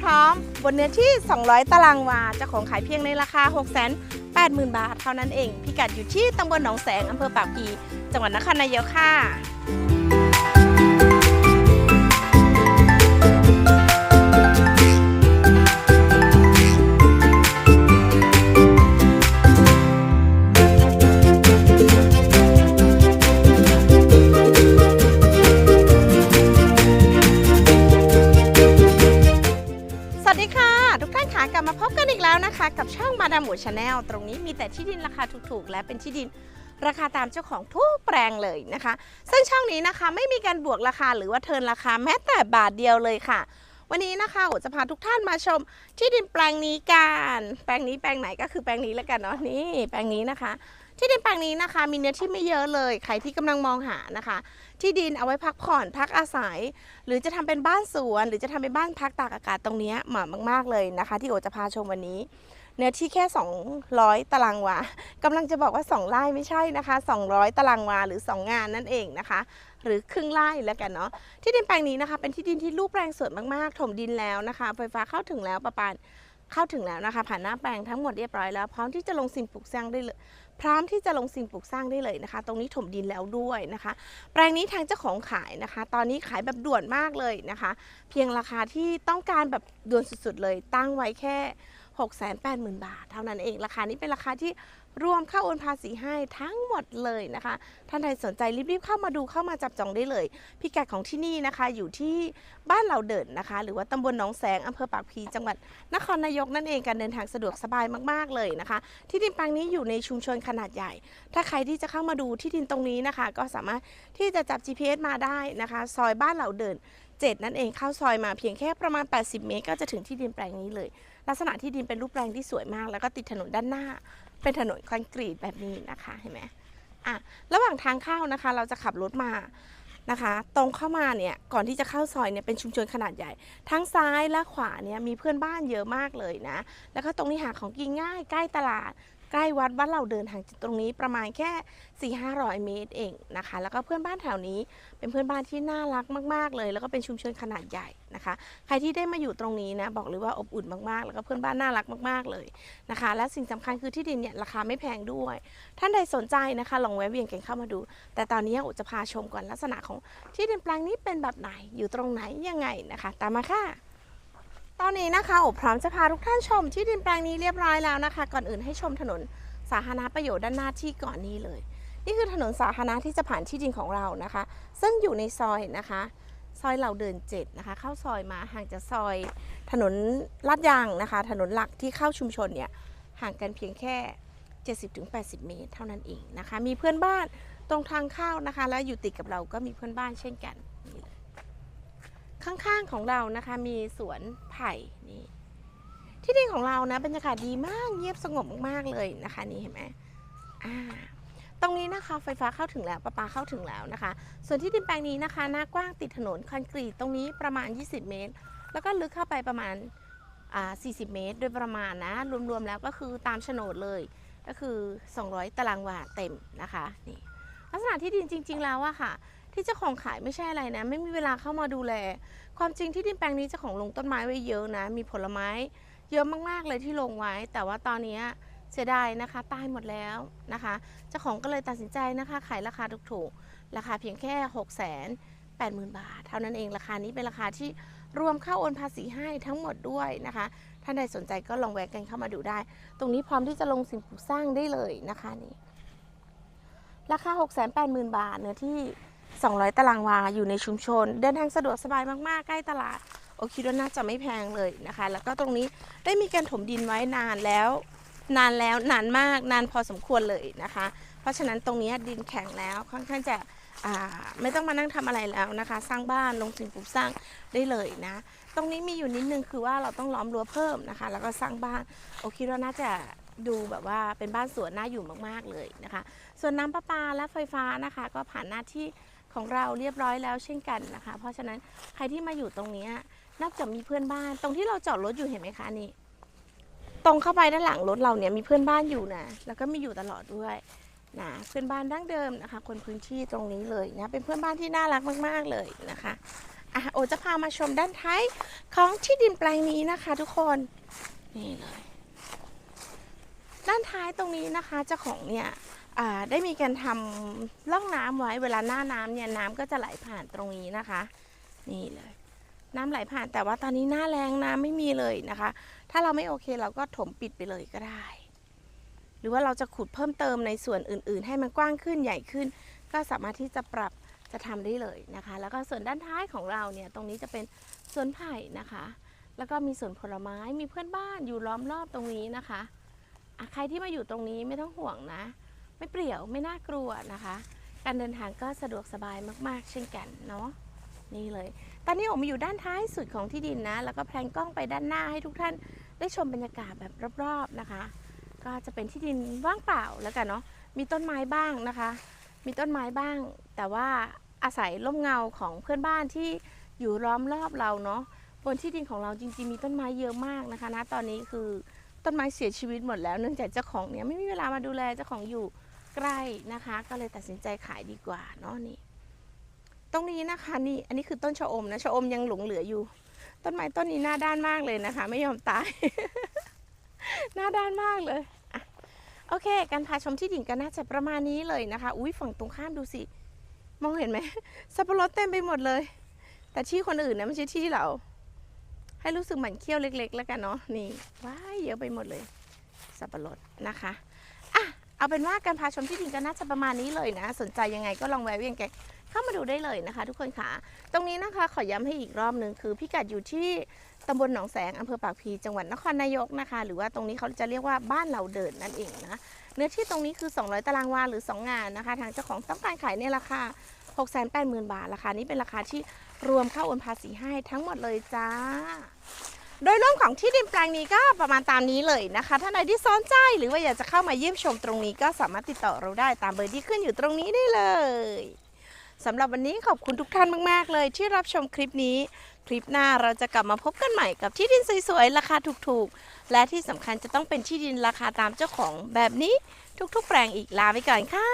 พร้อม บนเนื้อที่ 200 ตารางวาจะของขายเพียงในราคา 6 8 0 0 0 0 บาทเท่านั้นเอง พิกัดอยู่ที่ตำบลหนองแสงอำเภอปากพีจังหวัดนครนายกค่ะ มาพบกันอีกแล้วนะคะ กับช่องมาดามหมูชาแนลตรงนี้มีแต่ที่ดินราคาถูกๆ และเป็นที่ดินราคาตามเจ้าของทุกแปลงเลยนะคะ ซึ่งช่องนี้นะคะไม่มีการบวกราคาหรือว่าเทิร์นราคาแม้แต่บาทเดียวเลยค่ะ วันนี้นะคะโอจะพาทุกท่านมาชมที่ดินแปลงนี้กัน แปลงนี้แปลงไหนก็คือแปลงนี้แล้วกันเนาะนี่แปลงนี้นะคะ ที่ดินแปลงนี้นะคะ มีเนื้อที่ไม่เยอะเลย ใครที่กำลังมองหานะคะ ที่ดินเอาไว้พักผ่อนพักอาศัย หรือจะทำเป็นบ้านสวน หรือจะทำเป็นบ้านพักตากอากาศตรงนี้เหมาะมากๆเลยนะคะ ที่โอจะพาชมวันนี้ เนื้อที่แค่ 200 ตารางวากำลังจะบอกว่า 2ไร่ไม่ใช่นะคะ 200 ตารางวาหรือ 2 งานนั่นเองนะคะหรือครึ่งไร่แล้วกันเนาะที่ดินแปลงนี้นะคะ เป็นที่ดินที่รูปแปลงสวยมากๆ ถมดินแล้วนะคะ ไฟฟ้าเข้าถึงแล้วประปาเข้าถึงแล้วนะคะ ผ่านหน้าแปลงทั้งหมดเรียบร้อยแล้ว พร้อมที่จะลงสิ่งปลูกสร้างได้เลย พร้อมที่จะลงสิ่งปลูกสร้างได้เลยนะคะ ตรงนี้ถมดินแล้วด้วยนะคะ แปลงนี้ทางเจ้าของขายนะคะ ตอนนี้ขายแบบด่วนมากเลยนะคะ เพียงราคาที่ต้องการแบบด่วนสุดๆเลย ตั้งไว้แค่ 680,000 บาท เท่านั้นเองราคานี้เป็นราคาที่ รวมค่าโอนภาษีให้ทั้งหมดเลยนะคะ ท่านใดสนใจรีบๆเข้ามาดูเข้ามาจับจองได้เลยพิกัดของที่นี่นะคะ อยู่ที่บ้านเหล่าเดินนะคะ หรือว่าตำบลหนองแสงอำเภอปากพีจังหวัดนครนายกนั่นเองการเดินทางสะดวกสบายมากๆเลยนะคะ ที่ดินแปลงนี้อยู่ในชุมชนขนาดใหญ่ ถ้าใครที่จะเข้ามาดูที่ดินตรงนี้นะคะ ก็สามารถที่จะจับ GPS มาได้นะคะ ซอยบ้านเหล่าเดิน7นั่นเองเข้าซอยมาเพียงแค่ประมาณ 80 เมตร ก็จะถึงที่ดินแปลงนี้เลย ลักษณะที่ดินเป็นรูปแปลงที่สวยมาก แล้วก็ติดถนนด้านหน้า เป็นถนนคอนกรีตแบบนี้นะคะเห็นไหมอะระหว่างทางเข้านะคะ เราจะขับรถมานะคะ ตรงเข้ามาเนี่ยก่อนที่จะเข้าซอยเนี่ยเป็นชุมชนขนาดใหญ่ ทั้งซ้ายและขวาเนี่ยมีเพื่อนบ้านเยอะมากเลยนะ แล้วก็ตรงนี้หาของกินง่ายใกล้ตลาด ใกล้วัดวัดเราเดินทางจากตรงนี้ประมาณแค่ 4 5 0 0 เมตรเองนะคะ แล้วก็เพื่อนบ้านแถวนี้เป็นเพื่อนบ้านที่น่ารักมาก ๆ เลย แล้วก็เป็นชุมชนขนาดใหญ่นะคะ ใครที่ได้มาอยู่ตรงนี้นะบอกเลยว่าอบอุ่นมากๆ แล้วก็เพื่อนบ้านน่ารักมากๆเลยนะคะ และสิ่งสำคัญคือที่ดินเนี่ยราคาไม่แพงด้วย ท่านใดสนใจนะคะลองแวะเวียนกันเข้ามาดู แต่ตอนนี้อุจะพาชมก่อนลักษณะของที่ดินแปลงนี้เป็นแบบไหนอยู่ตรงไหนยังไงนะคะ ตามมาค่ะ ตอนนี้นะคะอบพร้อมจะพาทุกท่านชมที่ดินแปลงนี้เรียบร้อยแล้วนะคะ ก่อนอื่นให้ชมถนนสาธารณประโยชน์ด้านหน้าที่ก่อนนี้เลย นี่คือถนนสาธารณะที่จะผ่านที่ดินของเรานะคะ ซึ่งอยู่ในซอยนะคะ ซอยเราเดินเจ็ดนะคะ เข้าซอยมาห่างจากซอย ถนนลาดยางนะคะ ถนนหลักที่เข้าชุมชนเนี่ยห่างกันเพียงแค่ 70-80 เมตร เท่านั้นเองนะคะ มีเพื่อนบ้านตรงทางเข้านะคะ แล้วอยู่ติดกับเราก็มีเพื่อนบ้านเช่นกันนี่เลย ข้างๆของเรานะคะมีสวนไผ่นี่ที่ดินของเรานะบรรยากาศดีมากเงียบสงบมากๆเลยนะคะ นี่เห็นไหมอ่าตรงนี้นะคะไฟฟ้าเข้าถึงแล้วประปาเข้าถึงแล้วนะคะ ส่วนที่ดินแปลงนี้นะคะหน้ากว้างติดถนนคอนกรีตตรงนี้ประมาณ 20 เมตร แล้วก็ลึกเข้าไปประมาณอ่า40 เมตร โดยประมาณนะ รวมๆแล้วก็คือตามโฉนดเลย ก็คือ 200 ตารางวาเต็มนะคะนี่ลักษณะที่ดินจริง ๆ แล้วอะค่ะ ที่เจ้าของขายไม่ใช่อะไรนะ ไม่มีเวลาเข้ามาดูแล ความจริงที่ดินแปลงนี้เจ้าของลงต้นไม้ไว้เยอะนะ มีผลไม้ เยอะมากๆเลยที่ลงไว้ แต่ว่าตอนนี้เสียดายนะคะ ตายหมดแล้วนะคะ เจ้าของก็เลยตัดสินใจนะคะ ขายราคาถูกๆ ราคาเพียงแค่6 8 0 0 0 0 บาท เท่านั้นเองราคานี้เป็นราคาที่รวมเข้าโอนภาษีให้ทั้งหมดด้วยนะคะ ท่านใดสนใจก็ลองแวะกันเข้ามาดูได้ ตรงนี้พร้อมที่จะลงสิ่งปลูกสร้างได้เลยนะคะนี่ ราคา 6 8 0 0 0 0 บาทเนื้อที่ 200 ตารางวาอยู่ในชุมชน เดินทางสะดวกสบายมาก ๆ ใกล้ตลาด โอคิดว่าน่าจะไม่แพงเลยนะคะ แล้วก็ตรงนี้ได้มีการถมดินไว้นานแล้ว นานแล้วนานมากนานพอสมควรเลยนะคะ เพราะฉะนั้นตรงนี้ดินแข็งแล้วค่อนข้างจะไม่ต้องมานั่งทำอะไรแล้วนะคะ สร้างบ้านลงสิ่งปลูกสร้างได้เลยนะ ตรงนี้มีอยู่นิดนึงคือว่าเราต้องล้อมรั้วเพิ่มนะคะ แล้วก็สร้างบ้านโอคิดว่าน่าจะดูแบบว่าเป็นบ้านสวนน่าอยู่มากๆเลยนะคะ ส่วนน้ำประปาและไฟฟ้านะคะ ก็ผ่านหน้าที่ ของเราเรียบร้อยแล้วเช่นกันนะคะ เพราะฉะนั้นใครที่มาอยู่ตรงนี้นอกจากมีเพื่อนบ้าน ตรงที่เราจอดรถอยู่เห็นไหมคะนี่ ตรงเข้าไปด้านหลังรถเราเนี่ยมีเพื่อนบ้านอยู่นะแล้วก็มีอยู่ตลอดด้วยนะเพื่อนบ้านดั้งเดิมนะคะ คนพื้นที่ตรงนี้เลยนะเป็นเพื่อนบ้านที่น่ารักมาก ๆ เลยนะคะอะโอจะพามาชมด้านท้ายของที่ดินแปลงนี้นะคะ ทุกคนนี่เลยด้านท้ายตรงนี้นะคะเจ้าของเนี่ย ได้มีการทำร่องน้ำไว้เวลาหน้าน้ำเนี่ยน้ำก็จะไหลผ่านตรงนี้นะคะ นี่เลย น้ำไหลผ่านแต่ว่าตอนนี้หน้าแรงน้ำไม่มีเลยนะคะ ถ้าเราไม่โอเคเราก็ถมปิดไปเลยก็ได้ หรือว่าเราจะขุดเพิ่มเติมในส่วนอื่น ๆ ให้มันกว้างขึ้นใหญ่ขึ้น ก็สามารถที่จะปรับจะทำได้เลยนะคะ แล้วก็ส่วนด้านท้ายของเราเนี่ยตรงนี้จะเป็นสวนไผ่นะคะ แล้วก็มีสวนผลไม้มีเพื่อนบ้านอยู่ล้อมรอบตรงนี้นะคะอะใครที่มาอยู่ตรงนี้ไม่ต้องห่วงนะ ไม่เปรี่ยวไม่น่ากลัวนะคะ การเดินทางก็สะดวกสบายมากๆ เช่นกันเนาะนี่เลย ตอนนี้ผมมาอยู่ด้านท้ายสุดของที่ดินนะ แล้วก็แพลนกล้องไปด้านหน้าให้ทุกท่านได้ชมบรรยากาศแบบรอบๆนะคะ ก็จะเป็นที่ดินว่างเปล่าแล้วกันเนาะมีต้นไม้บ้างนะคะ มีต้นไม้บ้าง แต่ว่าอาศัยร่มเงาของเพื่อนบ้านที่อยู่ล้อมรอบเราเนาะบนที่ดินของเราจริงๆมีต้นไม้เยอะมากนะคะณตอนนี้คือต้นไม้เสียชีวิตหมดแล้วเนื่องจากเจ้าของเนี่ยไม่มีเวลามาดูแลเจ้าของอยู่ ใกล้นะคะ ก็เลยตัดสินใจขายดีกว่าเนาะนี่ ตรงนี้นะคะนี่อันนี้คือต้นชะอมนะชะอมยังหลงเหลืออยู่ ต้นไม้ต้นนี้หน้าด้านมากเลยนะคะ ไม่ยอมตาย หน้าด้านมากเลยโอเค การพาชมที่ดินก็น่าจะประมาณนี้เลยนะคะ อุ้ยฝั่งตรงข้ามดูสิ มองเห็นไหมสับปะรดเต็มไปหมดเลย แต่ที่คนอื่นนะไม่ใช่ที่เรา ให้รู้สึกเหมือนเขี้ยวเล็ก ๆ แล้วกันเนาะ นี่ ว้ายเยอะไปหมดเลย สับปะรดนะคะ เอาเป็นว่าการพาชมที่ดินก็น่าจะประมาณนี้เลยนะ สนใจยังไงก็ลองแวะเวียนแกนเข้ามาดูได้เลยนะคะ ทุกคนค่ะ ตรงนี้นะคะขอย้ำให้อีกรอบหนึ่งคือพิกัดอยู่ที่ตำบลหนองแสงอำเภอปากพีจังหวัดนครนายกนะคะ หรือว่าตรงนี้เขาจะเรียกว่าบ้านเราเดินนั่นเองนะเนื้อที่ตรงนี้คือ 200 ตารางวาหรือ 2 งานนะคะ ทางเจ้าของต้องการขายในราคา 680,000 บาทราคานี้เป็นราคาที่รวมค่าโอนภาษีให้ทั้งหมดเลยจ้า โดยรวมของที่ดินแปลงนี้ก็ประมาณตามนี้เลยนะคะถ้านใครที่สนใจหรือว่าอยากจะเข้ามาเยี่ยมชมตรงนี้ก็สามารถติดต่อเราได้ตามเบอร์ที่ขึ้นอยู่ตรงนี้ได้เลยสำหรับวันนี้ขอบคุณทุกท่านมาก ๆ เลยที่รับชมคลิปนี้ คลิปหน้าเราจะกลับมาพบกันใหม่กับที่ดินสวยๆ ราคาถูกๆ และที่สำคัญจะต้องเป็นที่ดินราคาตามเจ้าของแบบนี้ทุกๆ แปลงอีกลาไปก่อนค่ะ